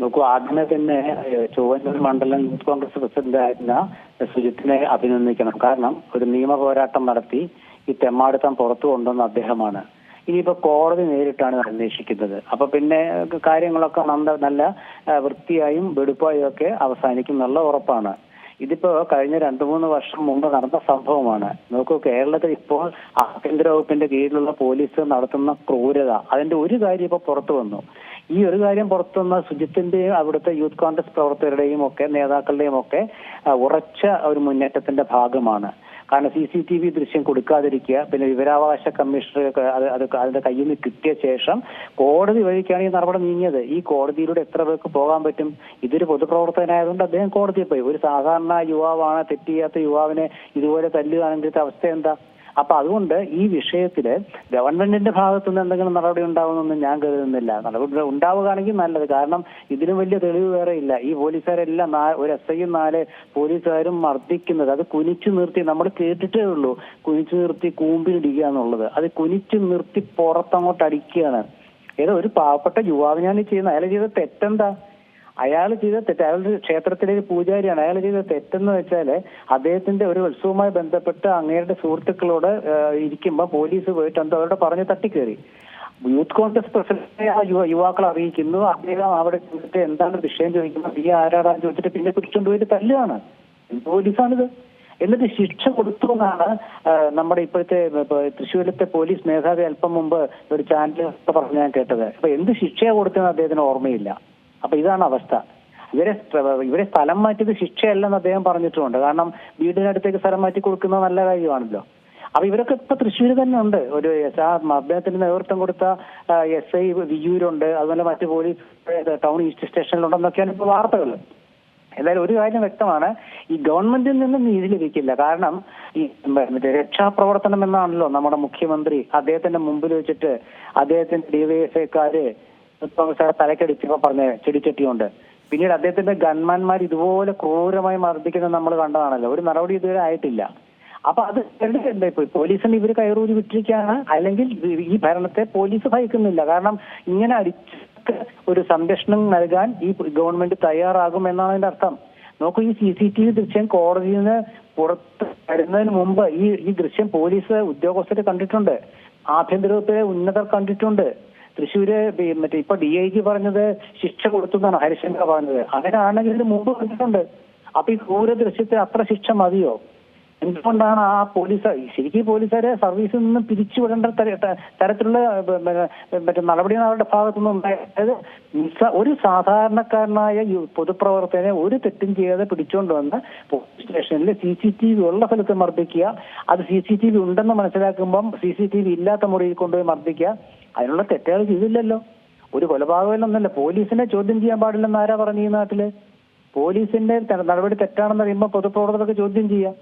നോക്കൂ ആദ്യമേ തന്നെ ചൊവ്വന്നൂർ മണ്ഡലം യൂത്ത് കോൺഗ്രസ് പ്രസിഡന്റ് ആയിരുന്ന സുജിത്തിനെ അഭിനന്ദിക്കണം. കാരണം ഒരു നിയമ പോരാട്ടം നടത്തി ഈ തെമ്മാടുത്തം പുറത്തു കൊണ്ടുവന്ന അദ്ദേഹമാണ്. ഇനിയിപ്പോ കോടതി നേരിട്ടാണ് അന്വേഷിക്കുന്നത്. അപ്പൊ പിന്നെ കാര്യങ്ങളൊക്കെ നല്ല നല്ല വൃത്തിയായും വെടുപ്പായും ഒക്കെ അവസാനിക്കും എന്നുള്ള ഉറപ്പാണ്. ഇതിപ്പോ കഴിഞ്ഞ രണ്ടു മൂന്ന് വർഷം മുമ്പ് നടന്ന സംഭവമാണ്. നോക്കൂ കേരളത്തിൽ ഇപ്പോൾ ആഭ്യന്തര വകുപ്പിന്റെ കീഴിലുള്ള പോലീസ് നടത്തുന്ന ക്രൂരത അതിന്റെ ഒരു കാര്യം ഇപ്പൊ പുറത്തു വന്നു. ഈ ഒരു കാര്യം പുറത്തുനിന്ന് സുജിത്തിന്റെയും അവിടുത്തെ യൂത്ത് കോൺഗ്രസ് പ്രവർത്തകരുടെയും ഒക്കെ നേതാക്കളുടെയും ഒക്കെ ഉറച്ച ഒരു മുന്നേറ്റത്തിന്റെ ഭാഗമാണ്. കാരണം സി സി ടി വി ദൃശ്യം കൊടുക്കാതിരിക്കുക പിന്നെ വിവരാവകാശ കമ്മീഷണർ അത് അതിന്റെ കയ്യിൽ നിന്ന് കിട്ടിയ ശേഷം കോടതി വഴിക്കാണ് ഈ നടപടി നീങ്ങിയത്. ഈ കോടതിയിലൂടെ എത്ര പേർക്ക് പോകാൻ പറ്റും? ഇതൊരു പൊതുപ്രവർത്തകനായതുകൊണ്ട് അദ്ദേഹം കോടതിയിൽ പോയി. ഒരു സാധാരണ യുവാവാണ് തെറ്റ് ചെയ്യാത്ത യുവാവിനെ ഇതുപോലെ തല്ലുകയാണെങ്കിൽ അവസ്ഥ എന്താ? അപ്പൊ അതുകൊണ്ട് ഈ വിഷയത്തിൽ ഗവൺമെന്റിന്റെ ഭാഗത്തു നിന്ന് എന്തെങ്കിലും നടപടി ഉണ്ടാവുമെന്നൊന്നും ഞാൻ കരുതുന്നില്ല. നടപടി ഉണ്ടാവുകയാണെങ്കിൽ നല്ലത്. കാരണം ഇതിനും വലിയ തെളിവ് വേറെ ഇല്ല. ഈ പോലീസുകാരെല്ലാം ഒരു എസ് ഐയും നാല് പോലീസുകാരും മർദ്ദിക്കുന്നത് അത് കുനിച്ചു നിർത്തി നമ്മൾ കേട്ടിട്ടേ ഉള്ളൂ. കുനിച്ചു നിർത്തി കൂമ്പിലിടിക്കുക എന്നുള്ളത്. അത് കുനിച്ചു നിർത്തി പുറത്തങ്ങോട്ട് അടിക്കുകയാണ്. ഏതോ ഒരു പാവപ്പെട്ട യുവാവിനാണ് ചെയ്യുന്നത്. അയാൾ ചെയ്ത തെറ്റെന്താ? അയാൾ ചെയ്ത തെറ്റ് അയാളുടെ ക്ഷേത്രത്തിലേക്ക് ക്ഷേത്രത്തിലെ പൂജാരിയാണ്. അയാൾ ചെയ്ത തെറ്റെന്ന് വെച്ചാൽ അദ്ദേഹത്തിന്റെ ഒരു ഉത്സവവുമായി ബന്ധപ്പെട്ട് അങ്ങേരുടെ സുഹൃത്തുക്കളോട് ഇരിക്കുമ്പോൾ പോലീസ് പോയിട്ട് എന്തോ അവരോട് പറഞ്ഞ് തട്ടിക്കേറി. യൂത്ത് കോൺഗ്രസ് പ്രസിഡന്റിനെ ആ യുവ യുവാക്കൾ അറിയിക്കുന്നു. അദ്ദേഹം അവിടെ ചെന്നിട്ട് എന്താണ് വിഷയം ചോദിക്കുന്നത്? ഈ ആരാടാന്ന് ചോദിച്ചിട്ട് പിന്നെ പിടിച്ചുകൊണ്ടുപോയിട്ട് തല്ലുകയാണ് പോലീസാണിത്? എന്നിട്ട് ശിക്ഷ കൊടുത്തു എന്നാണ് നമ്മുടെ ഇപ്പോഴത്തെ ഇപ്പൊ തൃശ്ശൂരിലത്തെ പോലീസ് മേധാവി അല്പം മുമ്പ് ഒരു ചാനലിൽ പറഞ്ഞു ഞാൻ കേട്ടത്. അപ്പൊ എന്ത് ശിക്ഷയാണ് കൊടുത്തതെന്ന് അദ്ദേഹത്തിന് ഓർമ്മയില്ല. അപ്പൊ ഇതാണ് അവസ്ഥ. ഇവരെ ഇവരെ സ്ഥലം മാറ്റിയത് ശിക്ഷയല്ലെന്ന് അദ്ദേഹം പറഞ്ഞിട്ടുമുണ്ട് കാരണം വീടിനടുത്തേക്ക് സ്ഥലം മാറ്റി കൊടുക്കുന്നത് നല്ല കാര്യമാണല്ലോ. അപ്പൊ ഇവരൊക്കെ ഇപ്പൊ തൃശ്ശൂർ തന്നെ ഉണ്ട്. ഒരു അദ്ദേഹത്തിന് നേതൃത്വം കൊടുത്ത എസ് ഐ വിയൂരുണ്ട് അതുപോലെ മറ്റു പോലീസ് ടൗൺ ഈസ്റ്റ് സ്റ്റേഷനിലുണ്ടെന്നൊക്കെയാണ് ഇപ്പൊ വാർത്തകൾ എന്തായാലും ഒരു കാര്യം വ്യക്തമാണ്. ഈ ഗവൺമെന്റിൽ നിന്നും നീതി ലഭിക്കില്ല. കാരണം ഈ മറ്റേ രക്ഷാപ്രവർത്തനം എന്നാണല്ലോ നമ്മുടെ മുഖ്യമന്ത്രി അദ്ദേഹത്തിന്റെ മുമ്പിൽ വെച്ചിട്ട് അദ്ദേഹത്തിന്റെ ഡിവൈഎഫ്ഐക്കാര് തലക്കടിച്ചപ്പോ പറഞ്ഞ ചെടിച്ചട്ടിയുണ്ട്. പിന്നീട് അദ്ദേഹത്തിന്റെ ഗൺമാൻമാർ ഇതുപോലെ ക്രൂരമായി മർദ്ദിക്കുന്നത് നമ്മൾ കണ്ടതാണല്ലോ. ഒരു നടപടി ഇതുവരെ ആയിട്ടില്ല. അപ്പൊ അത് എന്താ ഇപ്പൊ പോലീസിന് ഇവർ കയറൂരി വിട്ടിരിക്കുകയാണ്. അല്ലെങ്കിൽ ഈ ഭരണത്തെ പോലീസ് ഭയക്കുന്നില്ല. കാരണം ഇങ്ങനെ അടിച്ച് ഒരു സംരക്ഷണം നൽകാൻ ഈ ഗവൺമെന്റ് തയ്യാറാകും എന്നാണ് അതിന്റെ അർത്ഥം. നോക്കൂ ഈ സി സി ടി വി ദൃശ്യം കോടതിയിൽ നിന്ന് പുറത്ത് വരുന്നതിന് മുമ്പ് ഈ ഈ ദൃശ്യം പോലീസ് ഉദ്യോഗസ്ഥർ കണ്ടിട്ടുണ്ട്. ആഭ്യന്തര വകുപ്പിലെ ഉന്നതർ കണ്ടിട്ടുണ്ട്. തൃശ്ശൂര് മറ്റേ ഇപ്പൊ ഡി ഐ ജി പറഞ്ഞത് ശിക്ഷ കൊടുത്തു എന്നാണ് ഹരിശങ്കർ പറഞ്ഞത്. അങ്ങനെയാണെങ്കിൽ ഇത് മുമ്പ് കണ്ടിട്ടുണ്ട്. അപ്പൊ ഈ ക്രൂര ദൃശ്യത്തെ അത്ര ശിക്ഷ മതിയോ? എന്തുകൊണ്ടാണ് ആ പോലീസ് ശരിക്കും പോലീസുകാരെ സർവീസിൽ നിന്ന് പിരിച്ചുവിടേണ്ട തര- തരത്തിലുള്ള മറ്റേ നടപടികൾ അവരുടെ ഭാഗത്തുനിന്ന് ഉണ്ടായത്. ഒരു സാധാരണക്കാരനായ പൊതുപ്രവർത്തകനെ ഒരു തെറ്റും ചെയ്യാതെ പിടിച്ചുകൊണ്ട് വന്ന് പോലീസ് സ്റ്റേഷനിൽ സി സി ടി വി ഉള്ള സ്ഥലത്ത് മർദ്ദിക്കുക. അത് സി സി ടി വി ഉണ്ടെന്ന് മനസ്സിലാക്കുമ്പം സി സി ടി വി ഇല്ലാത്ത മുറിയിൽ കൊണ്ടുപോയി മർദ്ദിക്കുക. അതിനുള്ള തെറ്റുകൾ ചെയ്തില്ലല്ലോ. ഒരു കൊലപാതകമൊന്നല്ല പോലീസിനെ ചോദ്യം ചെയ്യാൻ പാടില്ലെന്ന് ആരാ പറഞ്ഞു ഈ നാട്ടിൽ? പോലീസിന്റെ നടപടി തെറ്റാണെന്ന് അറിയുമ്പോൾ പൊതുപ്രവർത്തകർക്ക് ചോദ്യം ചെയ്യാം.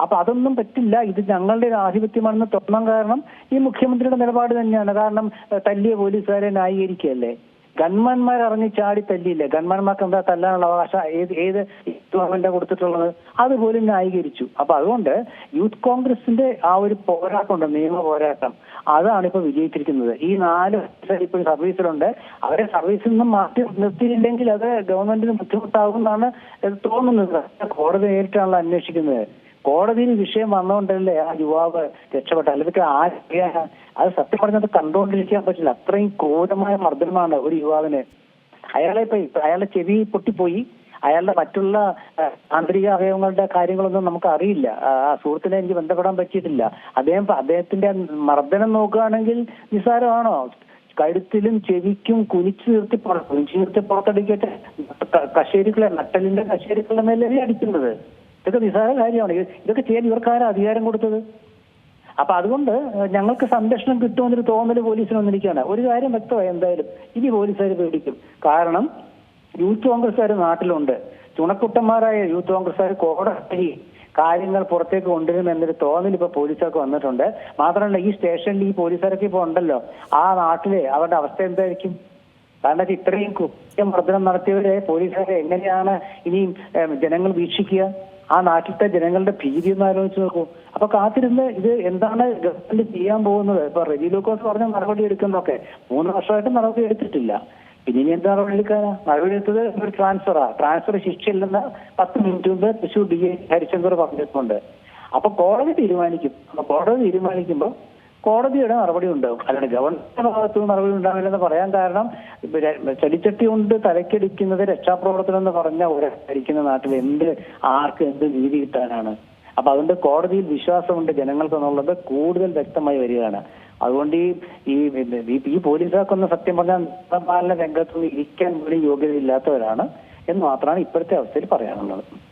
അപ്പൊ അതൊന്നും പറ്റില്ല. ഇത് ഞങ്ങളുടെ ആധിപത്യമാണെന്ന് തോന്നാൻ കാരണം ഈ മുഖ്യമന്ത്രിയുടെ നിലപാട് തന്നെയാണ്. കാരണം തല്ലിയ പോലീസുകാരെ ന്യായീകരിക്കുകയല്ലേ? ഗൺമാൻമാർ ഇറങ്ങി ചാടി തല്ലിയില്ലേ? ഗൺമാൻമാർക്ക് എന്താ തല്ലാനുള്ള അവകാശം? ഏത് ഏത് ഗവൺമെന്റ് കൊടുത്തിട്ടുള്ളത്? അതുപോലും ന്യായീകരിച്ചു. അപ്പൊ അതുകൊണ്ട് യൂത്ത് കോൺഗ്രസിന്റെ ആ ഒരു പോരാട്ടമുണ്ട് നിയമ പോരാട്ടം. അതാണ് ഇപ്പൊ വിജയിച്ചിരിക്കുന്നത്. ഈ നാല് ഇപ്പൊ സർവീസിലുണ്ട്. അവരെ സർവീസിൽ നിന്നും മാറ്റി നിർത്തിയില്ലെങ്കിൽ അത് ഗവൺമെന്റിന് ബുദ്ധിമുട്ടാകും എന്നാണ് തോന്നുന്നത്. കോടതി നേരിട്ടാണല്ലോ അന്വേഷിക്കുന്നത്. കോടതിയിൽ വിഷയം വന്നുകൊണ്ടല്ലേ ആ യുവാവ് രക്ഷപ്പെട്ട? അല്ലെങ്കിൽ ആ അത് സത്യം പറഞ്ഞത് കണ്ടുകൊണ്ടിരിക്കാൻ പറ്റില്ല. അത്രയും ക്രൂരമായ മർദ്ദനമാണ് ഒരു യുവാവിന്. അയാളെ അയാളുടെ ചെവി പൊട്ടിപ്പോയി. അയാളുടെ മറ്റുള്ള ആന്തരിക അവയവങ്ങളുടെ കാര്യങ്ങളൊന്നും നമുക്ക് അറിയില്ല. ആ സുഹൃത്തിനെ എനിക്ക് ബന്ധപ്പെടാൻ പറ്റിയിട്ടില്ല. അദ്ദേഹം അദ്ദേഹത്തിന്റെ മർദ്ദനം നോക്കുകയാണെങ്കിൽ നിസ്സാരമാണോ? കഴുത്തിലും ചെവിക്കും കുനിച്ചു നിർത്തി കുനിച്ചു നിർത്തി പുറത്തടിക്കട്ടെ? കശേരിക്കളെ നട്ടലിന്റെ കശേരിക്കളുടെ മേലെ അടിക്കുന്നത്? ഇതൊക്കെ നിസ്സാര കാര്യമാണ്. ഇത് ഇതൊക്കെ ചെയ്യാൻ ഇവർക്കാരാ അധികാരം കൊടുത്തത്. അപ്പൊ അതുകൊണ്ട് ഞങ്ങൾക്ക് സംരക്ഷണം കിട്ടുമെന്നൊരു തോന്നൽ പോലീസിന് വന്നിരിക്കുകയാണ് ഒരു കാര്യം വ്യക്തമായി എന്തായാലും ഇനി പോലീസുകാർ പേടിക്കും. കാരണം യൂത്ത് കോൺഗ്രസ്സുകാർ നാട്ടിലുണ്ട്. ചുണക്കുട്ടന്മാരായ യൂത്ത് കോൺഗ്രസ്സുകാർ കോടതി കാര്യങ്ങൾ പുറത്തേക്ക് കൊണ്ടുവരും എന്നൊരു തോന്നൽ ഇപ്പൊ പോലീസുകാർക്ക് വന്നിട്ടുണ്ട്. മാത്രമല്ല ഈ സ്റ്റേഷനിൽ ഈ പോലീസുകാരൊക്കെ ഇപ്പൊ ഉണ്ടല്ലോ. ആ നാട്ടിലെ അവരുടെ അവസ്ഥ എന്തായിരിക്കും? കാരണം ഇത്രയും കുറ്റം കുറ്റമർദ്ദനം നടത്തിയവരെ പോലീസുകാരെ എങ്ങനെയാണ് ഇനിയും ജനങ്ങൾ വീക്ഷിക്കുക? ആ നാട്ടിലത്തെ ജനങ്ങളുടെ ഭീതി ഒന്ന് ആലോചിച്ച് നോക്കൂ. അപ്പൊ കാത്തിരുന്ന് ഇത് എന്താണ് ഗവൺമെന്റ് ചെയ്യാൻ പോകുന്നത്? ഇപ്പൊ റെജി ലൂക്കോസ് പറഞ്ഞ നടപടി എടുക്കുന്നതൊക്കെ മൂന്ന് വർഷമായിട്ട് നടപടി എടുത്തിട്ടില്ല. പിന്നെ ഇനി എന്താ നടപടിയെടുക്കാനാ നടപടിയെടുത്തത് ഒരു ട്രാൻസ്ഫറാ ട്രാൻസ്ഫർ ശിക്ഷയില്ലെന്ന് പത്ത് മിനിറ്റ് മുമ്പ് തൃശൂർ ഡി ഐ ഹരിശങ്കർ പറഞ്ഞിട്ടുണ്ട്. അപ്പൊ കോടതി തീരുമാനിക്കും. കോടതി തീരുമാനിക്കുമ്പോൾ കോടതിയുടെ മറുപടി ഉണ്ടാവും അല്ലാണ്ട് ഗവൺമെന്റ് ഭാഗത്തു നിന്ന് മറുപടി ഉണ്ടാവില്ലെന്ന് പറയാൻ കാരണം ചെടിച്ചട്ടി കൊണ്ട് തലക്കടിക്കുന്നത് രക്ഷാപ്രവർത്തനം എന്ന് പറഞ്ഞ ഒരിക്കുന്ന നാട്ടിൽ എന്ത് ആർക്ക് എന്ത് നീതി കിട്ടാനാണ്. അപ്പൊ അതുകൊണ്ട് കോടതിയിൽ വിശ്വാസമുണ്ട് ജനങ്ങൾക്ക് എന്നുള്ളത് കൂടുതൽ വ്യക്തമായി വരികയാണ്. അതുകൊണ്ട് ഈ ഈ ഈ- പോലീസുകാർക്കൊന്നും സത്യം പറഞ്ഞാൽ നിയമപാലന രംഗത്തൊന്നും ഇരിക്കാൻ പോലും യോഗ്യതയില്ലാത്തവരാണ് എന്ന് മാത്രമാണ് ഇപ്പോഴത്തെ അവസ്ഥയിൽ പറയാനുള്ളത്.